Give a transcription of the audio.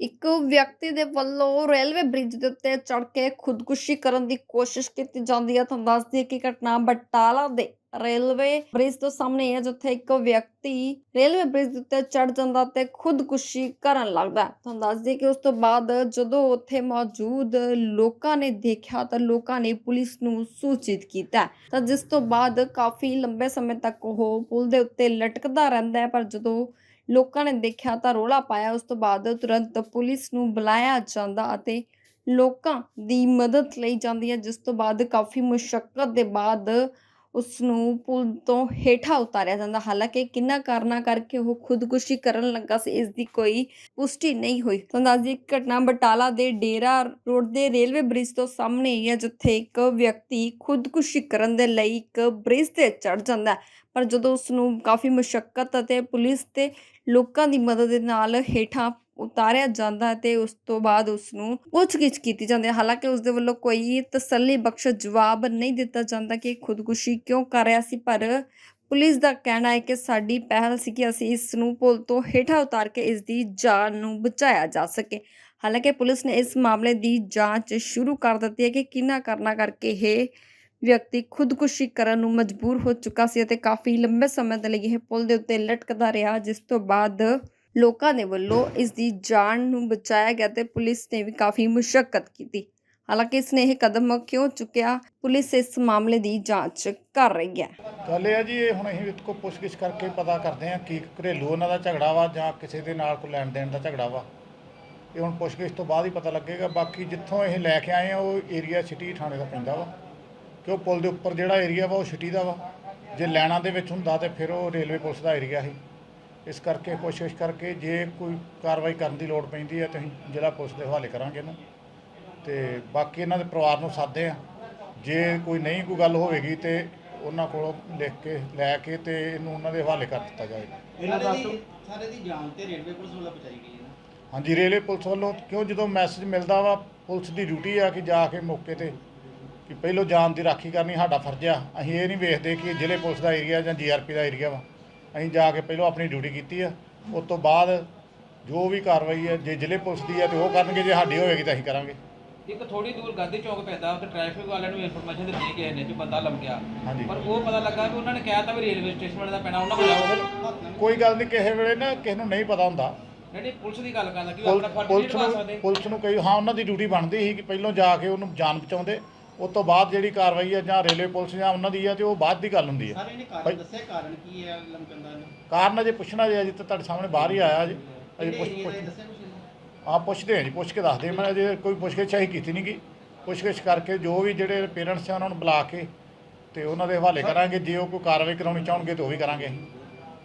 ਇੱਕ ਵਿਅਕਤੀ ਦੇ ਵੱਲੋਂ ਰੇਲਵੇ ਬ੍ਰਿਜ ਦੇ ਉੱਤੇ ਚੜ ਕੇ ਖੁਦਕੁਸ਼ੀ ਕਰਨ ਦੀ ਕੋਸ਼ਿਸ਼ ਕੀਤੀ ਜਾਂਦੀ ਹੈ ਤੁਹਾਨੂੰ ਦੱਸ ਦਈਏ ਕਿ ਘਟਨਾ ਬਟਾਲਾ ਦੇ ਰੇਲਵੇ ਬ੍ਰਿਜ ਤੋਂ ਸਾਹਮਣੇ ਹੈ, ਜਿੱਥੇ ਇੱਕ ਵਿਅਕਤੀ ਰੇਲਵੇ ਬ੍ਰਿਜ ਉੱਤੇ ਚੜ ਜਾਂਦਾ ਤੇ ਖੁਦਕੁਸ਼ੀ ਕਰਨ ਲੱਗਦਾ ਤੁਹਾਨੂੰ ਦੱਸ ਦਈਏ ਕਿ ਉਸ ਤੋਂ ਬਾਅਦ ਜਦੋਂ ਉੱਥੇ ਮੌਜੂਦ ਲੋਕਾਂ ਨੇ ਦੇਖਿਆ, ਤਾਂ ਲੋਕਾਂ ਨੇ ਪੁਲਿਸ ਨੂੰ ਸੂਚਿਤ ਕੀਤਾ ਤਾਂ ਜਿਸ ਤੋਂ ਬਾਅਦ ਕਾਫੀ ਲੰਬੇ ਸਮੇਂ ਤੱਕ ਉਹ ਪੁਲ ਦੇ ਉੱਤੇ ਲਟਕਦਾ ਰਹਿੰਦਾ ਹੈ, ਪਰ ਜਦੋਂ ਲੋਕਾਂ ਨੇ ਦੇਖਿਆ ਤਾਂ ਰੋਲਾ ਪਾਇਆ। ਉਸ ਤੋਂ ਬਾਅਦ ਤੁਰੰਤ ਪੁਲਿਸ ਨੂੰ ਬੁਲਾਇਆ ਜਾਂਦਾ ਅਤੇ ਲੋਕਾਂ ਦੀ ਮਦਦ ਲਈ ਜਾਂਦੀ ਹੈ ਜਿਸ ਤੋਂ ਬਾਅਦ ਕਾਫੀ ਮੁਸ਼ਕਲ ਦੇ ਬਾਅਦ ਉਸ ਨੂੰ ਪੁਲ ਤੋਂ ਹੇਠਾਂ ਉਤਾਰਿਆ ਜਾਂਦਾ। ਹਾਲਾਂਕਿ ਕਿੰਨਾ ਕਾਰਨਾਂ ਕਰਕੇ ਉਹ ਖੁਦਕੁਸ਼ੀ ਕਰਨ ਲੱਗਾ ਸੀ, ਇਸ ਦੀ ਕੋਈ ਪੁਸ਼ਟੀ ਨਹੀਂ ਹੋਈ। ਤੁਹਾਨੂੰ ਦੱਸ ਦਈਏ ਘਟਨਾ ਬਟਾਲਾ ਦੇ ਡੇਰਾ ਰੋਡ ਦੇ ਰੇਲਵੇ ਬ੍ਰਿਜ ਤੋਂ ਸਾਹਮਣੇ ਆਈ ਹੈ, ਜਿੱਥੇ ਇੱਕ ਵਿਅਕਤੀ ਖੁਦਕੁਸ਼ੀ ਕਰਨ ਦੇ ਲਈ ਇੱਕ ਬ੍ਰਿਜ ਤੇ ਚੜ ਜਾਂਦਾ ਹੈ। ਪਰ ਜਦੋਂ ਉਸ ਨੂੰ ਕਾਫੀ ਮੁਸ਼ਕਲ ਅਤੇ ਪੁਲਿਸ ਤੇ ਲੋਕਾਂ ਦੀ ਮਦਦ ਦੇ ਨਾਲ ਹੇਠਾਂ ਉਤਾਰਿਆ ਜਾਂਦਾ ਤੇ ਉਸ ਤੋਂ ਬਾਅਦ ਉਸ ਨੂੰ ਪੁੱਛਗਿੱਛ ਕੀਤੀ ਜਾਂਦੀ ਹੈ। ਹਾਲਾਂਕਿ ਉਸ ਦੇ ਵੱਲੋਂ ਕੋਈ ਤਸੱਲੀ ਬਖਸ਼ ਜਵਾਬ ਨਹੀਂ ਦਿੱਤਾ ਜਾਂਦਾ ਕਿ ਖੁਦਕੁਸ਼ੀ ਕਿਉਂ ਕਰ ਰਿਹਾ ਸੀ, ਪਰ ਪੁਲਿਸ ਦਾ ਕਹਿਣਾ ਹੈ ਕਿ ਸਾਡੀ ਪਹਿਲ ਸੀ ਕਿ ਅਸੀਂ ਇਸ ਨੂੰ ਪੁਲ ਤੋਂ ਹੇਠਾਂ ਉਤਾਰ ਕੇ ਇਸ ਦੀ ਜਾਨ ਨੂੰ ਬਚਾਇਆ ਜਾ ਸਕੇ। ਹਾਲਾਂਕਿ ਪੁਲਿਸ ਨੇ ਇਸ ਮਾਮਲੇ ਦੀ ਜਾਂਚ ਸ਼ੁਰੂ ਕਰ ਦਿੱਤੀ ਹੈ ਕਿ ਕਿੰਨਾ ਕਰਨਾ ਕਰਕੇ ਇਹ ਵਿਅਕਤੀ ਖੁਦਕੁਸ਼ੀ ਕਰਨ ਨੂੰ ਮਜਬੂਰ ਹੋ ਚੁੱਕਾ ਸੀ ਅਤੇ ਕਾਫੀ ਲੰਬੇ ਸਮੇਂ ਦੇ ਲਈ ਇਹ ਪੁਲ ਦੇ ਉੱਤੇ ਲਟਕਦਾ ਰਿਹਾ, ਜਿਸ ਤੋਂ ਬਾਅਦ ਲੋਕਾਂ ਦੇ ਵੱਲੋਂ ਇਸ ਦੀ ਜਾਨ ਨੂੰ ਬਚਾਇਆ ਗਿਆ ਤੇ ਪੁਲਿਸ ਨੇ ਵੀ ਕਾਫੀ ਮੁਸ਼ਕਲ ਕੀਤੀ। ਹਾਲਾਂਕਿ ਇਸ ਨੇ ਇਹ ਕਦਮ ਕਿਉਂ ਚੁੱਕਿਆ? ਪੁਲਿਸ ਇਸ ਮਾਮਲੇ ਦੀ ਜਾਂਚ ਕਰ ਰਹੀ ਹੈ। ਗੱਲ ਇਹ ਆ ਜੀ, ਇਹ ਹੁਣ ਅਸੀਂ ਇਹਦੇ ਕੋਲ ਪੁੱਛਗਿੱਛ ਕਰਕੇ ਪਤਾ ਕਰਦੇ ਹਾਂ ਕੀ ਘਰੇਲੂ ਉਹਨਾਂ ਦਾ ਝਗੜਾ ਵਾ ਜਾਂ ਕਿਸੇ ਦੇ ਨਾਲ ਕੋਈ ਲੈਣ ਦੇਣ ਦਾ ਝਗੜਾ ਵਾ। ਇਹ ਹੁਣ ਪੁੱਛਗਿੱਛ ਤੋਂ ਬਾਅਦ ਹੀ ਪਤਾ ਲੱਗੇਗਾ, ਬਾਕੀ ਜਿੱਥੋਂ ਇਹ ਲੈ ਕੇ ਆਏ ਆ ਉਹ ਏਰੀਆ ਸਿਟੀ ਥਾਣੇ ਦਾ ਪੈਂਦਾ ਵਾ। ਕਿ ਉਹ ਪੁਲ ਦੇ ਉੱਪਰ ਜਿਹੜਾ ਏਰੀਆ ਵਾ ਉਹ ਸਿਟੀ ਦਾ ਵਾ। ਜੇ ਲੈਣਾ ਦੇ ਵਿੱਚ ਹੁੰਦਾ ਤੇ ਫਿਰ ਉਹ ਰੇਲਵੇ ਪੁਲਿਸ ਦਾ ਏਰੀਆ ਸੀ। ਇਸ ਕਰਕੇ ਕੋਸ਼ਿਸ਼ ਕਰਕੇ ਜੇ ਕੋਈ ਕਾਰਵਾਈ ਕਰਨ ਦੀ ਲੋੜ ਪੈਂਦੀ ਹੈ ਤੇ ਅਸੀਂ ਜ਼ਿਲ੍ਹਾ ਪੁਲਿਸ ਦੇ ਹਵਾਲੇ ਕਰਾਂਗੇ ਇਹਨੂੰ। ਤੇ ਬਾਕੀ ਇਹਨਾਂ ਦੇ ਪਰਿਵਾਰ ਨੂੰ ਸਾਦੇ ਆ ਜੇ ਕੋਈ ਨਹੀਂ ਕੋਈ ਗੱਲ ਹੋਵੇਗੀ ਤੇ ਉਹਨਾਂ ਕੋਲੋਂ ਲਿਖ ਕੇ ਲੈ ਕੇ ਤੇ ਇਹਨੂੰ ਉਹਨਾਂ ਦੇ ਹਵਾਲੇ ਕਰ ਦਿੱਤਾ ਜਾਏਗਾ। ਸਾਰੇ ਦੀ ਸਾਰੇ ਦੀ ਜਾਨ ਤੇ ਰੇਲਵੇ ਪੁਲਿਸ ਵੱਲੋਂ ਬਚਾਈ ਗਈ ਹੈ ਨਾ। ਹਾਂਜੀ ਰੇਲਵੇ ਪੁਲਿਸ ਵੱਲੋਂ ਕਿਉਂ ਜਦੋਂ ਮੈਸੇਜ ਮਿਲਦਾ ਵਾ ਪੁਲਿਸ ਦੀ ਡਿਊਟੀ ਆ ਕਿ ਜਾ ਕੇ ਮੌਕੇ ਤੇ ਕਿ ਪਹਿਲੋਂ ਜਾਨ ਦੀ ਰਾਖੀ ਕਰਨੀ ਸਾਡਾ ਫਰਜ਼ ਆ। ਅਸੀਂ ਇਹ ਨਹੀਂ ਵੇਖਦੇ ਕਿ ਜ਼ਿਲ੍ਹੇ ਪੁਲਿਸ ਦਾ ਏਰੀਆ ਜਾਂ ਜੀਆਰਪੀ ਦਾ ਏਰੀਆ ਵਾ। ਅਸੀਂ ਜਾ ਕੇ ਪਹਿਲੋਂ ਆਪਣੀ ਡਿਊਟੀ ਕੀਤੀ ਆ। ਉਸ ਤੋਂ ਬਾਅਦ ਜੋ ਵੀ ਕਾਰਵਾਈ ਹੈ ਜੇ ਜ਼ਿਲ੍ਹੇ ਪੁਲਿਸ ਦੀ ਆ ਤੇ ਉਹ ਕਰਨਗੇ ਜੇ ਸਾਡੀ ਹੋਵੇਗੀ ਤਾਂ ਅਸੀਂ ਕਰਾਂਗੇ। ਇੱਕ ਥੋੜੀ ਦੂਰ ਗਾਂਧੀ ਚੌਕ ਪੈਂਦਾ ਉੱਥੇ ਟ੍ਰੈਫਿਕ ਵਾਲਿਆਂ ਨੂੰ ਇਨਫੋਰਮੇਸ਼ਨ ਦਿੱਤੀ ਕਿਸੇ ਨੇ ਕਿ ਬੰਦਾ ਹਾਂਜੀ। ਪਰ ਉਹ ਪਤਾ ਲੱਗਾ ਕਿ ਉਹਨਾਂ ਨੇ ਕਿਹਾ ਤਾਂ ਵੀ ਰੇਲਵੇ ਸਟੇਸ਼ਨ ਵਾਲੇ ਦਾ ਪੈਣਾ ਉਹਨਾਂ ਕੋਲ ਕੋਈ ਗੱਲ ਨਹੀਂ ਕਿਸੇ ਵੇਲੇ ਨਾ ਕਿਸੇ ਨੂੰ ਨਹੀਂ ਪਤਾ ਹੁੰਦਾ। ਨਹੀਂ ਨਹੀਂ ਪੁਲਿਸ ਦੀ ਗੱਲ ਕਰਦਾ ਕਿ ਆਪਣਾ ਫਰਜ਼ ਪੁਲਿਸ ਨੂੰ ਕਈ ਹਾਂ ਉਹਨਾਂ ਦੀ ਡਿਊਟੀ ਬਣਦੀ ਸੀ ਕਿ ਪਹਿਲੋਂ ਜਾ ਕੇ ਉਹਨੂੰ ਜਾਨ ਬਚਾਉਂਦੇ। ਉਸ ਤੋਂ ਬਾਅਦ ਜਿਹੜੀ ਕਾਰਵਾਈ ਹੈ ਜਾਂ ਰੇਲਵੇ ਪੁਲਿਸ ਜਾਂ ਉਹਨਾਂ ਦੀ ਹੈ ਤੇ ਉਹ ਬਾਅਦ ਦੀ ਗੱਲ ਹੁੰਦੀ ਹੈ। ਸਾਰੇ ਨੇ ਭਾਈ- ਕਾਰਨ ਦੱਸਿਆ ਕਾਰਨ ਕੀ ਹੈ ਲੰਕਨ ਦਾ? ਕਾਰਨ ਅਜੇ ਪੁੱਛਣਾ ਜੇ ਅਜੇ ਤਾਂ ਤੁਹਾਡੇ ਸਾਹਮਣੇ ਬਾਹਰ ਹੀ ਆਇਆ ਜੀ ਅਜੇ ਪੁੱਛ ਪੁੱਛ ਦੱਸਿਆ ਆ ਪੁੱਛਦੇ ਹਾਂ ਜੀ ਪੁੱਛ ਕੇ ਦੱਸਦੇ। ਮੈਂ ਅਜੇ ਕੋਈ ਪੁੱਛਗਿੱਛ ਅਸੀਂ ਕੀਤੀ ਨਹੀਂ ਗੀ ਪੁੱਛਗਿੱਛ ਕਰਕੇ ਜੋ ਵੀ ਜਿਹੜੇ ਪੇਰੈਂਟਸ ਆ ਉਹਨਾਂ ਨੂੰ ਬੁਲਾ ਕੇ ਤੇ ਉਹਨਾਂ ਦੇ ਹਵਾਲੇ ਕਰਾਂਗੇ। ਜੇ ਉਹ ਕੋਈ ਕਾਰਵਾਈ ਕਰਾਉਣੀ ਚਾਹਣਗੇ ਤਾਂ ਉਹ ਵੀ ਕਰਾਂਗੇ